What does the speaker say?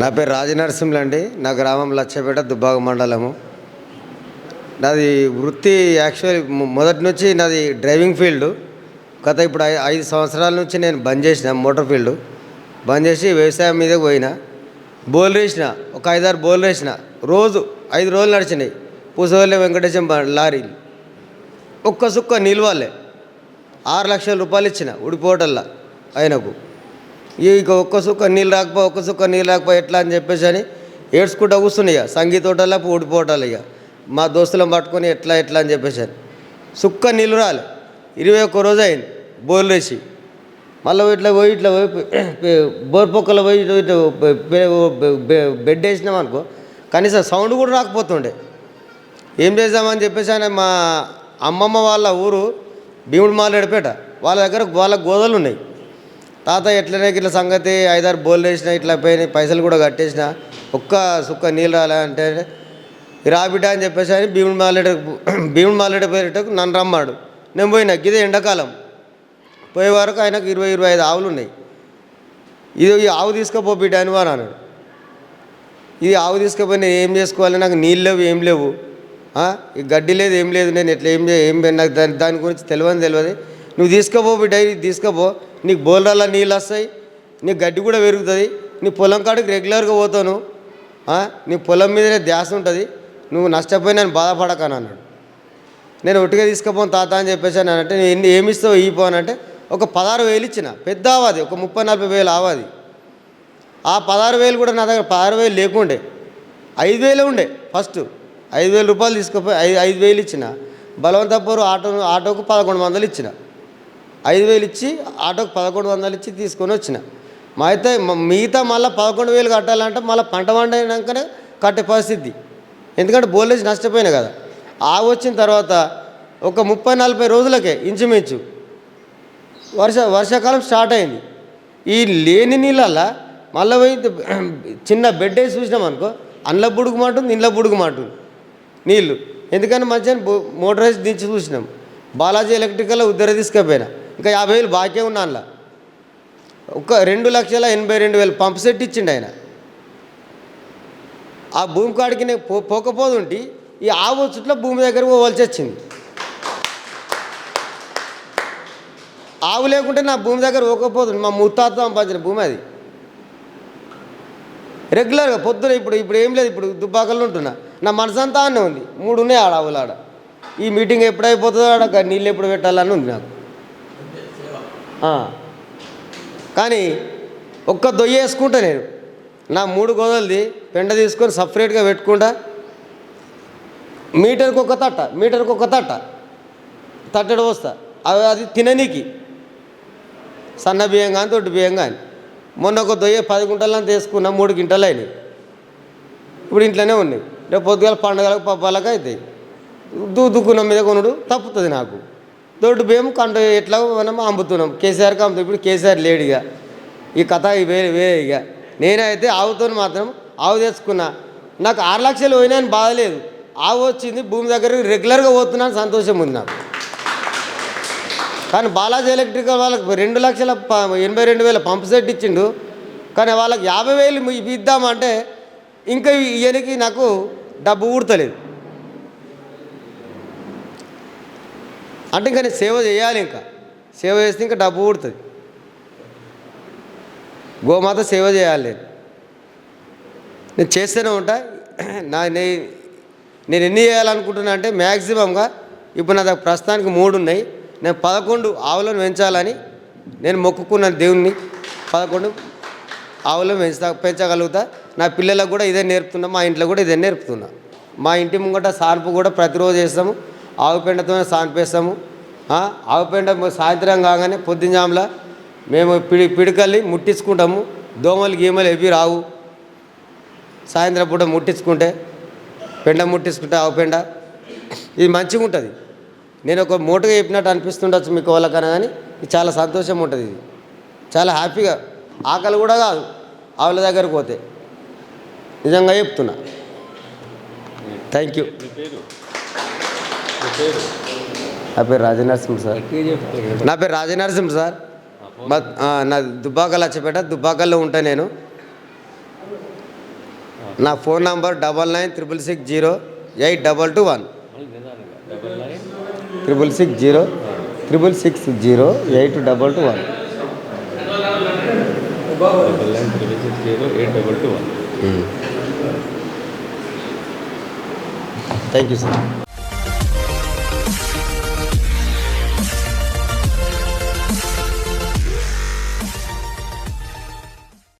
నా పేరు రాజనరసింహులు అండి. నా గ్రామం లచ్చపేట దుబ్బాక మండలము. నాది వృత్తి యాక్చువల్లీ మొదటి నుంచి నాది డ్రైవింగ్ ఫీల్డ్. గత ఇప్పుడు ఐదు సంవత్సరాల నుంచి నేను బంద్ చేసిన మోటార్ ఫీల్డ్. బంద్ చేసి వ్యవసాయం మీద పోయిన. బోల్ వేసిన ఒక ఐదారు బోల్ వేసిన. రోజు ఐదు రోజులు నడిచినాయి. పూసవల్లి వెంకటేశం బ- లారీలు ఒక్క సుక్క నిల్వాలే ఆరు లక్షల రూపాయలు ఇచ్చిన ఉడిపోవటల్లా ఆయనకు. ఇక ఒక్క సుక్క నీళ్ళు రాకపో ఒక్క సుక్క నీళ్ళు రాకపో ఎట్లా అని చెప్పేసి అని ఏడ్చుకుంటూ కూర్చున్నాయి ఇక. సంగీతోటల్లా ఊడిపోవటాలు ఇక. మా దోస్తులను పట్టుకొని ఎట్లా ఎట్లా అని చెప్పేసి అని. సుక్క నీళ్ళు రాలి. ఇరవై ఒక్క రోజు అయింది. బోర్లు వేసి. మళ్ళీ ఇట్లా పోయి ఇట్లా పోయి బోర్ పొక్కలో పోయి ఇటు బెడ్ వేసినాం అనుకో. కనీసం సౌండ్ కూడా రాకపోతుండే. ఏం చేద్దామని చెప్పేసి ఆయన మా అమ్మమ్మ వాళ్ళ ఊరు భీముడు మాలేడుపేట వాళ్ళ దగ్గర వాళ్ళ గోదలు ఉన్నాయి. తాత ఎట్లనే ఇట్లా సంగతి ఐదారు బోర్లు వేసిన ఇట్లా పోయినాయి పైసలు కూడా కట్టేసిన ఒక్క సుక్క నీళ్ళు రాలే అంటే రా బిడ్డ అని చెప్పేసి అని భీముడు మాలేడు భీముడు మాలేడు పేరేటకు నన్ను రమ్మాడు. నేను పోయినా ఇదే ఎండాకాలం. పోయే వరకు ఆయనకు ఇరవై ఇరవై ఐదు ఆవులు ఉన్నాయి. ఇది ఈ ఆవు తీసుకుపో బిడ్డ అని వారు అన్నాడు. ఇది ఆవు తీసుకుపోయి నేను ఏం చేసుకోవాలి? నాకు నీళ్ళు లేవు ఏం లేవు. ఈ గడ్డి లేదు ఏం లేదు నేను ఎట్లా ఏం ఏం నాకు దాని దాని గురించి తెలియని తెలియదు. నువ్వు తీసుకుపో బిడ్డ ఇది తీసుకుపో. నీకు బోర్లలో నీళ్ళు వస్తాయి నీకు గడ్డి కూడా పెరుగుతుంది నీ పొలం కాడికి రెగ్యులర్గా పోతాను నీ పొలం మీదనే ధ్యాస ఉంటుంది నువ్వు నష్టపోయి నేను బాధపడకని అన్నాడు. నేను ఒట్టిగా తీసుకుపోను తాత అని చెప్పేసి అని అంటే నేను ఎన్ని ఏమి ఇస్తావు అంటే ఒక పదహారు వేలు ఇచ్చిన పెద్ద ఆవాది ఒక ముప్పై నలభై వేలు ఆవాది. ఆ పదహారు వేలు కూడా నా దగ్గర పదహారు వేలు లేకుండే ఐదు వేలు ఉండే ఫస్ట్ ఐదు వేల రూపాయలు తీసుకుపోయి ఐదు ఐదు వేలు ఇచ్చిన బలవంతపూర్ ఆటో ఆటోకు పదకొండు వందలు ఇచ్చిన. ఐదు వేలు ఇచ్చి ఆటోకు పదకొండు వందలు ఇచ్చి తీసుకొని వచ్చిన. మా అయితే మిగతా మళ్ళీ పదకొండు వేలు కట్టాలంటే మళ్ళీ పంట పండినాకనే కట్టే పరిస్థితి. ఎందుకంటే బోలేసి నష్టపోయినా కదా. ఆ వచ్చిన తర్వాత ఒక ముప్పై నలభై రోజులకే ఇంచుమించు వర్ష వర్షాకాలం స్టార్ట్ అయింది. ఈ లేని నీళ్ళల్లో మళ్ళీ పోయి చిన్న బెడ్ వేసి చూసినాం అనుకో అందులో బుడుగుమంటుంది ఇంట్లో బుడుగుమంటుంది నీళ్ళు. ఎందుకని మంచిగా బో- మోటార్ వేసి దించి చూసినాం. బాలాజీ ఎలక్ట్రికల్ ఉద్దర తీసుకుపోయినా. ఇంకా యాభై వేలు బాకీ ఉన్నా అందులో. ఒక రెండు లక్షల ఎనభై రెండు వేలు పంప్ సెట్ ఇచ్చిండు ఆయన. ఆ భూమి కాడికి నేను పో పోకపోదుంటి ఈ ఆవు చుట్ల భూమి దగ్గర పోవాల్సి వచ్చింది. ఆవు లేకుంటే నా భూమి దగ్గర పోకపోతుంది మా ముత్తాత సంపాదించిన భూమి అది. రెగ్యులర్గా పొద్దున ఇప్పుడు ఇప్పుడు ఏం లేదు ఇప్పుడు దుబ్బాకల్లో ఉంటున్నా. నా మనసంతా అనే ఉంది. మూడు ఉన్నాయి ఆడ ఆవులు ఆడ. ఈ మీటింగ్ ఎప్పుడు అయిపోతుందో ఆడ నీళ్ళు ఎప్పుడు పెట్టాలని ఉంది నాకు. కానీ ఒక్క దొయ్య వేసుకుంటా నేను. నా మూడు గోదలది పెండ తీసుకొని సపరేట్గా పెట్టుకుంటా. మీటర్కి ఒక తట్ట మీటర్కి ఒక తట్ట. తట్టడు వస్తా అవి అది తిననీకి. సన్న బియ్యం కానీ తొట్టి బియ్యం కానీ మొన్న ఒక దొయ్య పది గుంటలను తీసుకున్నా మూడు గింటలు అయినాయి. ఇప్పుడు ఇంట్లోనే ఉన్నాయి. రేపు పొద్దుగాల పండుగలకు పబ్బాలకు అవుతాయి దూ దుక్కున్న మీద కొనుడు తప్పుతుంది నాకు. దొడ్డు బియ్యం కంట ఎట్లా మనం అమ్ముతున్నాం? కేసీఆర్కి అమ్ముతాం ఇప్పుడు కేసీఆర్ ఇక. ఈ కథ వేరే వేరే ఇక. నేనైతే ఆవుతో మాత్రం ఆవు తెచ్చుకున్నా. నాకు ఆరు లక్షలు పోయినాయని బాధ లేదు. ఆవు వచ్చింది భూమి దగ్గర రెగ్యులర్గా పోతున్నాను సంతోషం ఉంది నాకు. కానీ బాలాజీ ఎలక్ట్రికల్ వాళ్ళకి రెండు లక్షల ప- ఎనభై రెండు వేల పంప్ సెట్ ఇచ్చిండు. కానీ వాళ్ళకి యాభై వేలు ఇవి ఇద్దామంటే ఇంకా ఈయనకి నాకు డబ్బు ఊడతలేదు. అంటే ఇంకా నేను సేవ చేయాలి ఇంకా. సేవ చేస్తే ఇంకా డబ్బు పుడుతుంది. గోమాత సేవ చేయాలి నేను. నేను చేస్తూనే ఉంటా. నా నే- నేను ఎన్ని చేయాలనుకుంటున్నా అంటే మ్యాక్సిమంగా ఇప్పుడు నా దగ్గర ప్రస్తుతానికి మూడు ఉన్నాయి. నేను పదకొండు ఆవులను పెంచాలని నేను మొక్కుకున్నాను దేవుణ్ణి పదకొండు ఆవులను పెంచుతా పెంచగలుగుతా. నా పిల్లలకు కూడా ఇదే నేర్పుతున్నా మా ఇంట్లో కూడా ఇదే నేర్పుతున్నా. మా ఇంటి ముంగట సార్పు కూడా ప్రతిరోజు చేస్తాము. ఆవు పెండతోనే సాన్పేస్తాము ఆవు పెండ సాయంత్రం కాగానే పొద్దుంజాముల మేము పిడి పిడికల్లి ముట్టించుకుంటాము. దోమలు గీమలు ఎవి రావు. సాయంత్రం పూట ముట్టించుకుంటే పెండ ముట్టించుకుంటే ఆవు పెండ ఇది మంచిగా ఉంటుంది. నేను ఒక మూటగా చెప్పినట్టు అనిపిస్తుండొచ్చు మీకు వాళ్ళకన్నా కానీ ఇది చాలా సంతోషం ఉంటుంది ఇది. చాలా హ్యాపీగా. ఆకలి కూడా కాదు. ఆవుల దగ్గరకు పోతే. నిజంగా చెప్తున్నా. Thank you. నా పేరు రాజనరసింహ సార్. నా పేరు రాజనరసింహ సార్. మా నా దుబ్బాక లచ్చపేట దుబ్బాకల్లో ఉంటా నేను. నా phone number double nine triple six zero eight double two one. Triple six zero triple six zero eight double two one. Double nine triple six zero eight double two one. Thank you sir.